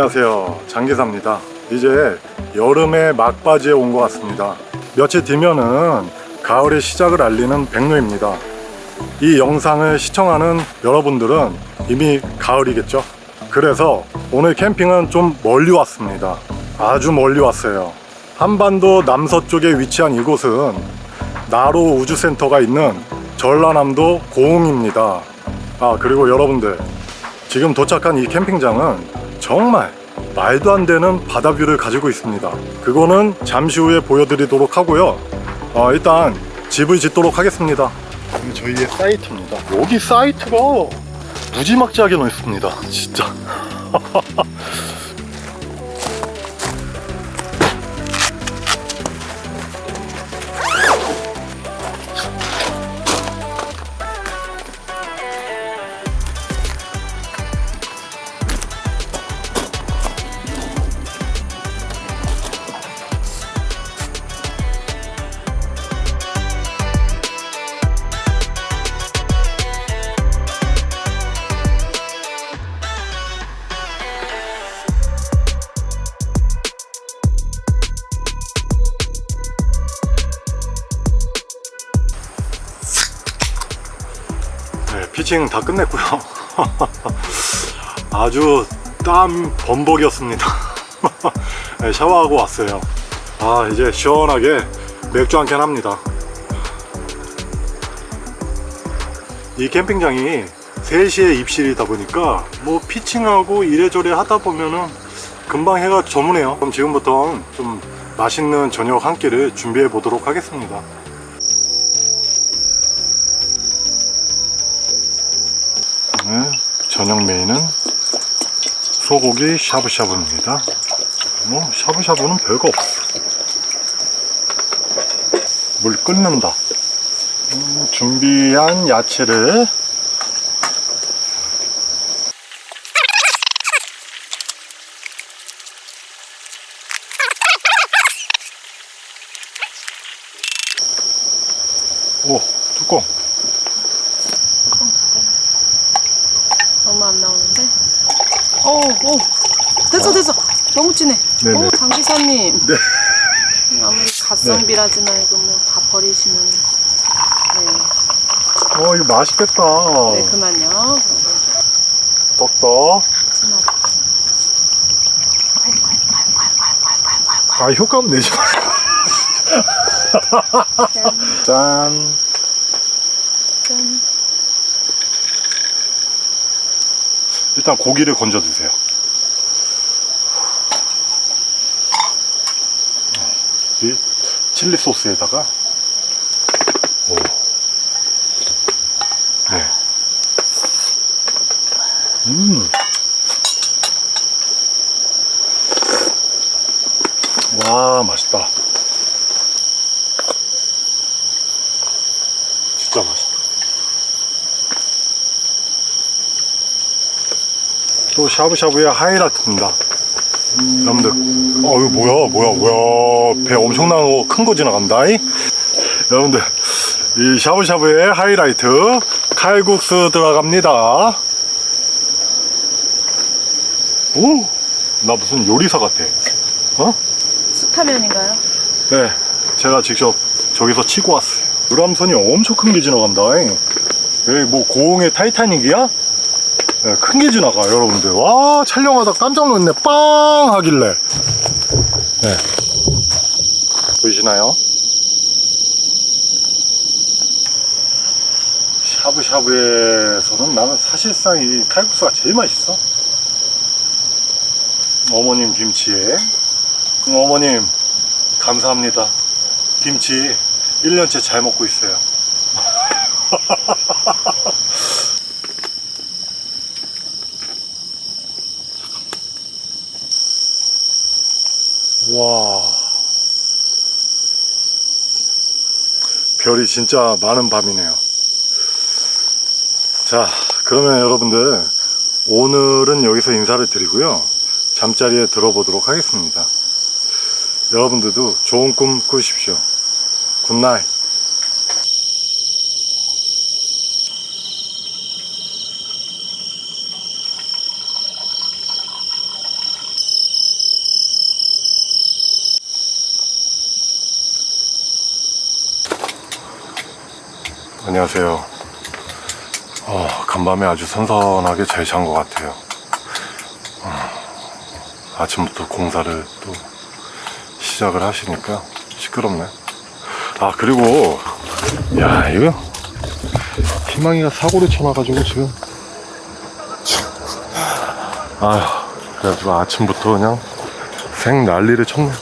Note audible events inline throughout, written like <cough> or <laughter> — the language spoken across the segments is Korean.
안녕하세요. 장기사입니다. 이제 여름의 막바지에 온 것 같습니다. 며칠 뒤면은 가을의 시작을 알리는 백로입니다. 이 영상을 시청하는 여러분들은 이미 가을이겠죠? 그래서 오늘 캠핑은 좀 멀리 왔습니다. 아주 멀리 왔어요. 한반도 남서쪽에 위치한 이곳은 나로 우주센터가 있는 전라남도 고흥입니다. 아, 그리고 여러분들. 지금 도착한 이 캠핑장은 정말 말도 안 되는 바다 뷰를 가지고 있습니다. 그거는 잠시 후에 보여드리도록 하고요. 어, 일단 집을 짓도록 하겠습니다. 저희의 사이트입니다. 여기 사이트가 무지막지하게 넓습니다. 진짜. <laughs> 네, 피칭 다 끝냈고요. <laughs> 아주 땀 범벅이었습니다. <laughs> 네, 샤워하고 왔어요. 아, 이제 시원하게 맥주 한 캔 합니다. 이 캠핑장이 3시에 입실이다 보니까 뭐 피칭하고 이래저래 하다 보면은 금방 해가 저무네요. 그럼 지금부터 좀 맛있는 저녁 한 끼를 준비해 보도록 하겠습니다. 저녁 메인은 소고기 샤브샤브입니다. 뭐 샤브샤브는 별거 없어. 물 끓는다. 음, 준비한 야채를 오 뚜껑 너무 안 나오는데? 오, 오. 됐어, 됐어. 너무 진해. 네네. 오, 장 기사님. 네. <laughs> 아무리 갓성비라지 말고 뭐 다 버리시는. 네, 어 이거 맛있겠다 네 그만요. 진하다. 아 효과음 내지 마. <laughs> 짠. 짠. 일단 고기를 건져 주세요. 이 칠리 소스에다가 오. 네. 음. 와, 맛있다. 진짜 맛있다. 또 샤브샤브의 하이라이트입니다. 여러분들, 어, 이거 뭐야, 뭐야, 뭐야. 배 엄청난 거, 큰 거 지나간다. 이? 여러분들, 이 샤브샤브의 하이라이트, 칼국수 들어갑니다. 오! 나 무슨 요리사 같아. 어? 스타면인가요? 네, 제가 직접 저기서 치고 왔어요. 유람선이 엄청 큰 게 지나간다. 여기 뭐 고흥의 타이타닉이야? 네, 큰게 지나가, 여러분들. 와, 촬영하다 깜짝 놀랐네. 빵! 하길래. 네. 보이시나요? 샤브샤브에서는 나는 사실상 이 칼국수가 제일 맛있어. 어머님 김치에. 음, 어머님, 감사합니다. 김치 1년째 잘 먹고 있어요. 와. 별이 진짜 많은 밤이네요. 자, 그러면 여러분들, 오늘은 여기서 인사를 드리고요. 잠자리에 들어보도록 하겠습니다. 여러분들도 좋은 꿈 꾸십시오. 굿나잇. 안녕하세요. 어, 간밤에 아주 선선하게 잘 잔 것 같아요. 어, 아침부터 공사를 또 시작을 하시니까 시끄럽네. 아, 그리고, 야, 이거, 희망이가 사고를 쳐놔가지고 지금. 아휴, 그래가지고 아침부터 그냥 생 난리를 쳤네.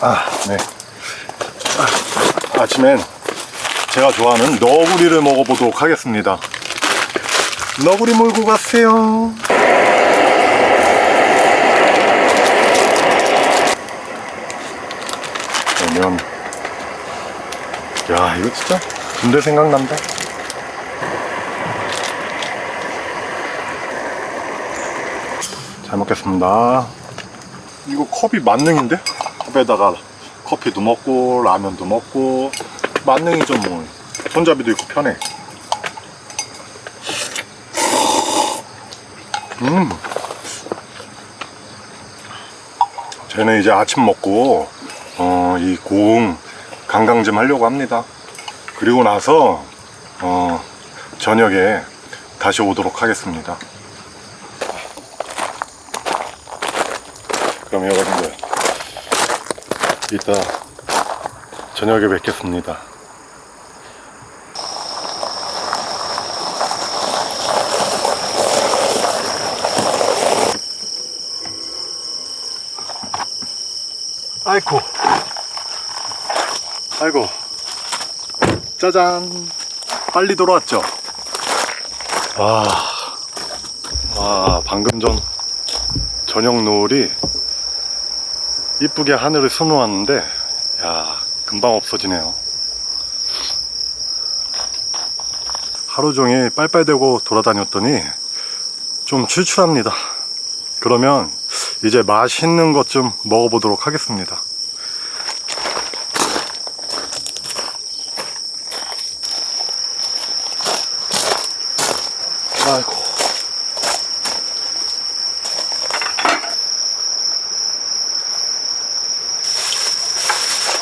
아, 네. 아, 아침엔 제가 좋아하는 너구리를 먹어보도록 하겠습니다. 너구리 몰고 가세요. 그러면, 야, 이거 진짜 군대 생각난다. 잘 먹겠습니다. 이거 컵이 만능인데? 컵에다가 커피도 먹고 라면도 먹고 만능이죠 뭐 손잡이도 있고 편해. 음. 저는 이제 아침 먹고 어, 이 고흥 관광 좀 하려고 합니다. 그리고 나서 어, 저녁에 다시 오도록 하겠습니다. 그럼 여러분들 이따 저녁에 뵙겠습니다. 아이고, 아이고, 짜잔, 빨리 돌아왔죠? 와, 와, 방금 전 저녁 노을이 이쁘게 하늘을 수놓았는데 야 금방 없어지네요. 하루 종일 빨빨대고 돌아다녔더니 좀 출출합니다. 그러면 이제 맛있는 것 좀 먹어보도록 하겠습니다. 아이고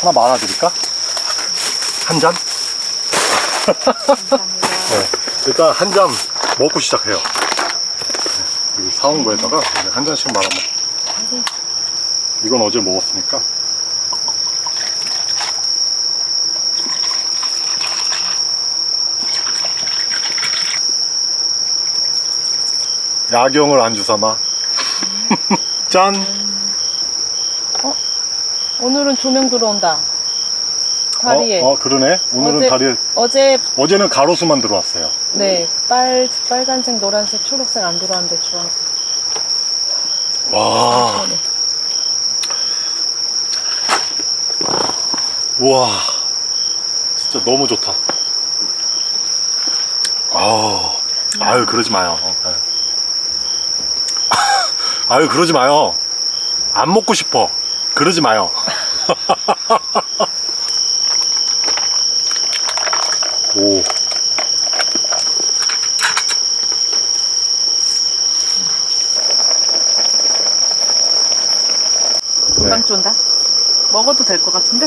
하나 말아드릴까? 한 잔? 네. 일단 한 잔 먹고 시작해요. 네. 사온 거에다가 이제 한 잔씩 말아 먹. 이건 어제 먹었으니까. 야경을 안주 삼아. <laughs> 짠! 오늘은 조명 들어온다. 다리에. 어, 어, 그러네. 오늘은 어제- 다리에. 어제 어제는 가로수만 들어왔어요. 네, 빨 빨간색, 노란색, 초록색 안 들어왔는데 주황색. 와. 네. 우와 진짜 너무 좋다 아우 아유 그러지 마요 네. <laughs> 아유 그러지 마요 안 먹고 싶어 그러지 마요 <laughs> 오 금방 쫀다. 먹어도 될 것 같은데?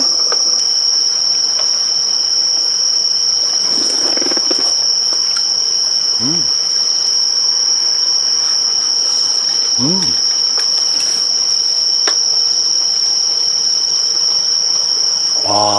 와. 음.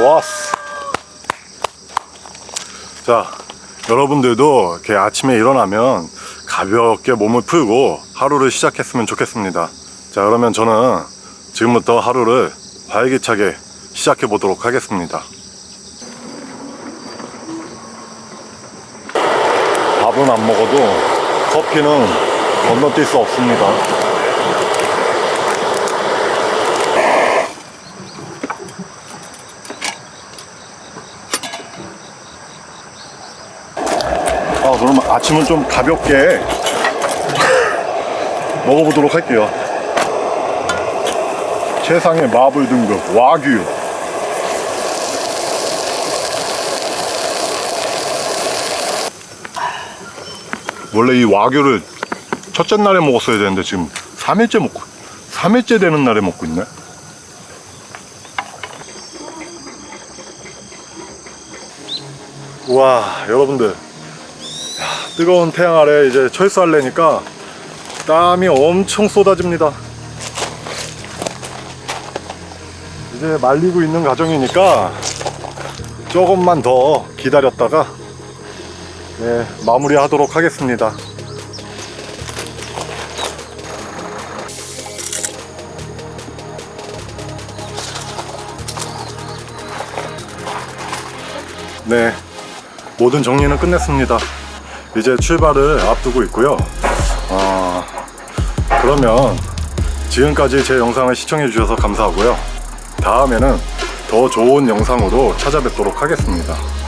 좋았어. 자, 여러분들도 이렇게 아침에 일어나면 가볍게 몸을 풀고 하루를 시작했으면 좋겠습니다. 자, 그러면 저는 지금부터 하루를 활기차게 시작해 보도록 하겠습니다. 밥은 안 먹어도 커피는 건너뛸 수 없습니다. 아, 아침은 좀 가볍게 먹어보도록 할게요. 최상의 마블 등급 와규. 원래 이 와규를 첫째 날에 먹었어야 되는데 지금 3일째 먹고 3일째 되는 날에 먹고 있네. 와 여러분들 뜨거운 태양 아래 이제 철수하려니까 땀이 엄청 쏟아집니다. 이제 말리고 있는 과정이니까 조금만 더 기다렸다가 네, 마무리 하도록 하겠습니다. 네, 모든 정리는 끝냈습니다. 이제 출발을 앞두고 있고요. 어, 그러면 지금까지 제 영상을 시청해 주셔서 감사하고요. 다음에는 더 좋은 영상으로 찾아뵙도록 하겠습니다.